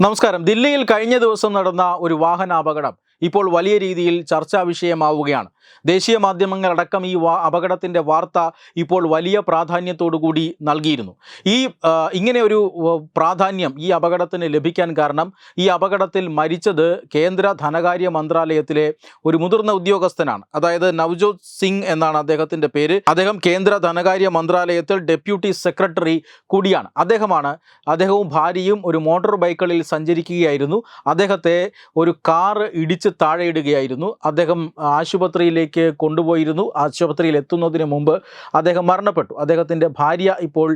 നമസ്കാരം. ദില്ലിയിൽ കഴിഞ്ഞ ദിവസം നടന്ന ഒരു വാഹനാപകടം ഇപ്പോൾ വലിയ രീതിയിൽ ചർച്ചാ വിഷയമാവുകയാണ്. ദേശീയ മാധ്യമങ്ങളടക്കം ഈ വാ അപകടത്തിന്റെ വാർത്ത ഇപ്പോൾ വലിയ പ്രാധാന്യത്തോടുകൂടി നൽകിയിരുന്നു. ഈ ഇങ്ങനെ ഒരു പ്രാധാന്യം ഈ അപകടത്തിന് ലഭിക്കാൻ കാരണം ഈ അപകടത്തിൽ മരിച്ചത് കേന്ദ്ര ധനകാര്യ മന്ത്രാലയത്തിലെ ഒരു മുതിർന്ന ഉദ്യോഗസ്ഥനാണ്. അതായത് നവ്ജോത് സിംഗ് എന്നാണ് അദ്ദേഹത്തിന്റെ പേര്. അദ്ദേഹം കേന്ദ്ര ധനകാര്യ മന്ത്രാലയത്തിൽ ഡെപ്യൂട്ടി സെക്രട്ടറി കൂടിയാണ്. അദ്ദേഹമാണ് അദ്ദേഹവും ഭാര്യയും ഒരു മോട്ടോർ ബൈക്കുകളിൽ സഞ്ചരിക്കുകയായിരുന്നു. അദ്ദേഹത്തെ ഒരു കാർ ഇടിച്ച് താഴെയിടുകയായിരുന്നു. അദ്ദേഹം ആശുപത്രിയിലേക്ക് കൊണ്ടുപോയിരുന്നു. ആശുപത്രിയിൽ എത്തുന്നതിന് മുമ്പ് അദ്ദേഹം മരണപ്പെട്ടു. അദ്ദേഹത്തിന്റെ ഭാര്യ ഇപ്പോൾ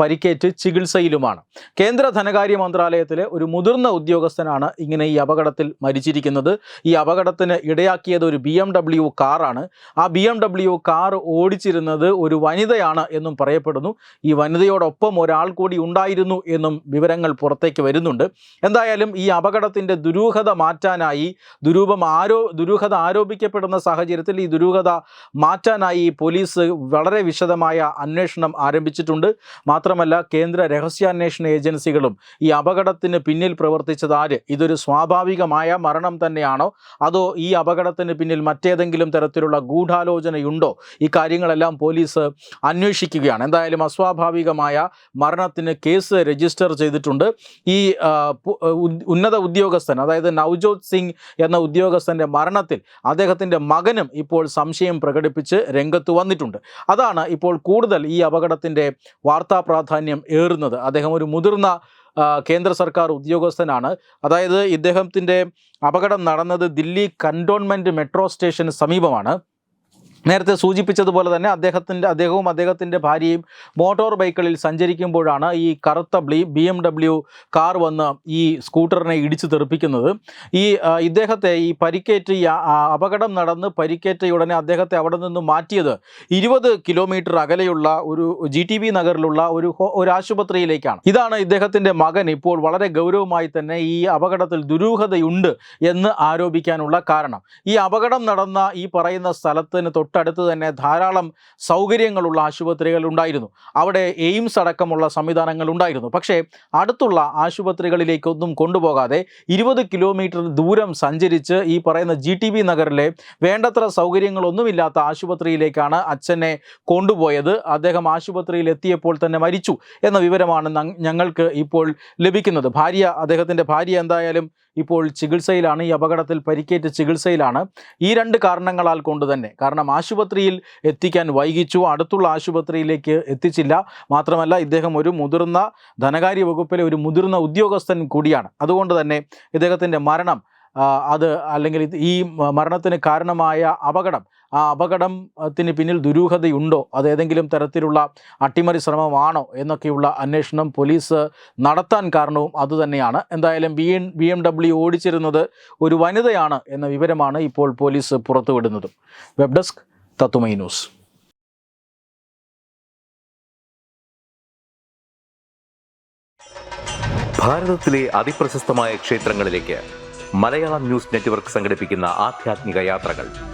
പരിക്കേറ്റ് ചികിത്സയിലുമാണ്. കേന്ദ്ര ധനകാര്യ മന്ത്രാലയത്തിലെ ഒരു മുതിർന്ന ഉദ്യോഗസ്ഥനാണ് ഇങ്ങനെ ഈ അപകടത്തിൽ മരിച്ചിരിക്കുന്നത്. ഈ അപകടത്തിന് ഇടയാക്കിയത് ഒരു ബി എം ഡബ്ല്യു കാറാണ്. ആ ബി എം ഡബ്ല്യു കാർ ഓടിച്ചിരുന്നത് ഒരു വനിതയാണ് എന്നും പറയപ്പെടുന്നു. ഈ വനിതയോടൊപ്പം ഒരാൾ കൂടി ഉണ്ടായിരുന്നു എന്നും വിവരങ്ങൾ പുറത്തേക്ക് വരുന്നുണ്ട്. എന്തായാലും ഈ അപകടത്തിന്റെ ദുരൂഹത മാറ്റാനായി ദുരൂപം ആരോ ദുരൂഹത ആരോപിക്കപ്പെടുന്ന സാഹചര്യത്തിൽ ഈ ദുരൂഹത മാറ്റാനായി പോലീസ് വളരെ വിശദമായ അന്വേഷണം ആരംഭിച്ചിട്ടുണ്ട്. മാത്രമല്ല കേന്ദ്ര രഹസ്യാന്വേഷണ ഏജൻസികളും ഈ അപകടത്തിന് പിന്നിൽ പ്രവർത്തിച്ചത് ആര്? ഇതൊരു സ്വാഭാവികമായ മരണം തന്നെയാണോ? അതോ ഈ അപകടത്തിന് പിന്നിൽ മറ്റേതെങ്കിലും തരത്തിലുള്ള ഗൂഢാലോചനയുണ്ടോ? ഈ കാര്യങ്ങളെല്ലാം പോലീസ് അന്വേഷിക്കുകയാണ്. എന്തായാലും അസ്വാഭാവികമായ മരണത്തിന് കേസ് രജിസ്റ്റർ ചെയ്തിട്ടുണ്ട്. ഈ ഉന്നത ഉദ്യോഗസ്ഥൻ അതായത് നവ്ജോത് സിംഗ് എന്ന ഉദ്യോഗസ്ഥന്റെ മരണത്തിൽ അദ്ദേഹത്തിന്റെ മകനും ഇപ്പോൾ സംശയം പ്രകടിപ്പിച്ച് രംഗത്ത് വന്നിട്ടുണ്ട്. അതാണ് ഇപ്പോൾ കൂടുതൽ ഈ അപകടത്തിന്റെ വാർത്താ പ്രാധാന്യം ഏറുന്നത്. അദ്ദേഹം ഒരു മുതിർന്ന കേന്ദ്ര സർക്കാർ ഉദ്യോഗസ്ഥനാണ്. അതായത് ഇദ്ദേഹത്തിന്റെ അപകടം നടന്നത് ദില്ലി കന്റോൺമെന്റ് മെട്രോ സ്റ്റേഷന് സമീപമാണ്. നേരത്തെ സൂചിപ്പിച്ചതുപോലെ തന്നെ അദ്ദേഹത്തിന്റെ അദ്ദേഹവും അദ്ദേഹത്തിന്റെ ഭാര്യയും മോട്ടോർ ബൈക്കുകളിൽ സഞ്ചരിക്കുമ്പോഴാണ് ഈ കറുത്ത ബ്ലി ബി എം ഡബ്ല്യു കാർ വന്ന് ഈ സ്കൂട്ടറിനെ ഇടിച്ചു തെറിപ്പിക്കുന്നത്. ഈ ഇദ്ദേഹത്തെ ഈ പരിക്കേറ്റ് അപകടം നടന്ന് പരിക്കേറ്റ ഉടനെ അദ്ദേഹത്തെ അവിടെ നിന്ന് മാറ്റിയത് ഇരുപത് കിലോമീറ്റർ അകലെയുള്ള ഒരു ജി ടി ബി നഗറിലുള്ള ഒരു ഒരു ആശുപത്രിയിലേക്കാണ്. ഇതാണ് ഇദ്ദേഹത്തിന്റെ മകൻ ഇപ്പോൾ വളരെ ഗൗരവമായി തന്നെ ഈ അപകടത്തിൽ ദുരൂഹതയുണ്ട് എന്ന് ആരോപിക്കാനുള്ള കാരണം. ഈ അപകടം നടന്ന ഈ പറയുന്ന സ്ഥലത്തിന് തൊട്ടടുത്ത് തന്നെ ധാരാളം സൗകര്യങ്ങളുള്ള ആശുപത്രികൾ ഉണ്ടായിരുന്നു. അവിടെ എയിംസ് അടക്കമുള്ള സംവിധാനങ്ങൾ ഉണ്ടായിരുന്നു. പക്ഷേ അടുത്തുള്ള ആശുപത്രികളിലേക്കൊന്നും കൊണ്ടുപോകാതെ ഇരുപത് കിലോമീറ്റർ ദൂരം സഞ്ചരിച്ച് ഈ പറയുന്ന ജി ടി ബി നഗറിലെ വേണ്ടത്ര സൗകര്യങ്ങളൊന്നുമില്ലാത്ത ആശുപത്രിയിലേക്കാണ് അച്ഛനെ കൊണ്ടുപോയത്. അദ്ദേഹം ആശുപത്രിയിൽ എത്തിയപ്പോൾ തന്നെ മരിച്ചു എന്ന വിവരമാണ് ഞങ്ങൾക്ക് ഇപ്പോൾ ലഭിക്കുന്നത്. ഭാര്യ അദ്ദേഹത്തിന്റെ ഭാര്യ എന്തായാലും ഇപ്പോൾ ചികിത്സയിലാണ് ഈ അപകടത്തിൽ പരിക്കേറ്റ് ചികിത്സയിലാണ്. ഈ രണ്ട് കാരണങ്ങളാൽ കൊണ്ട് തന്നെ. കാരണം ആശുപത്രിയിൽ എത്തിക്കാൻ വൈകിച്ചു. അടുത്തുള്ള ആശുപത്രിയിലേക്ക് എത്തിച്ചില്ല. മാത്രമല്ല ഇദ്ദേഹം ഒരു മുതിർന്ന ധനകാര്യ വകുപ്പിലെ ഒരു മുതിർന്ന ഉദ്യോഗസ്ഥൻ കൂടിയാണ്. അതുകൊണ്ട് തന്നെ ഇദ്ദേഹത്തിന്റെ മരണം അത് അല്ലെങ്കിൽ ഈ മരണത്തിന് കാരണമായ അപകടം ആ അപകടത്തിന് പിന്നിൽ ദുരൂഹതയുണ്ടോ? അത് ഏതെങ്കിലും തരത്തിലുള്ള അട്ടിമറി ശ്രമമാണോ? എന്നൊക്കെയുള്ള അന്വേഷണം പോലീസ് നടത്താൻ കാരണവും അതുതന്നെയാണ്. എന്തായാലും B N B M W ഓടിച്ചിരുന്നത് ഒരു വനിതയാണ് എന്ന വിവരമാണ് ഇപ്പോൾ പോലീസ് പുറത്തുവിടുന്നത്. വെബ് ഡെസ്ക് തത്തുമൈ ന്യൂസ്. ഭാരതത്തിലെ അതിപ്രശസ്തമായ ക്ഷേത്രങ്ങളിലേക്ക് മലയാളം ന്യൂസ് നെറ്റ്വർക്ക് യാത്രകൾ.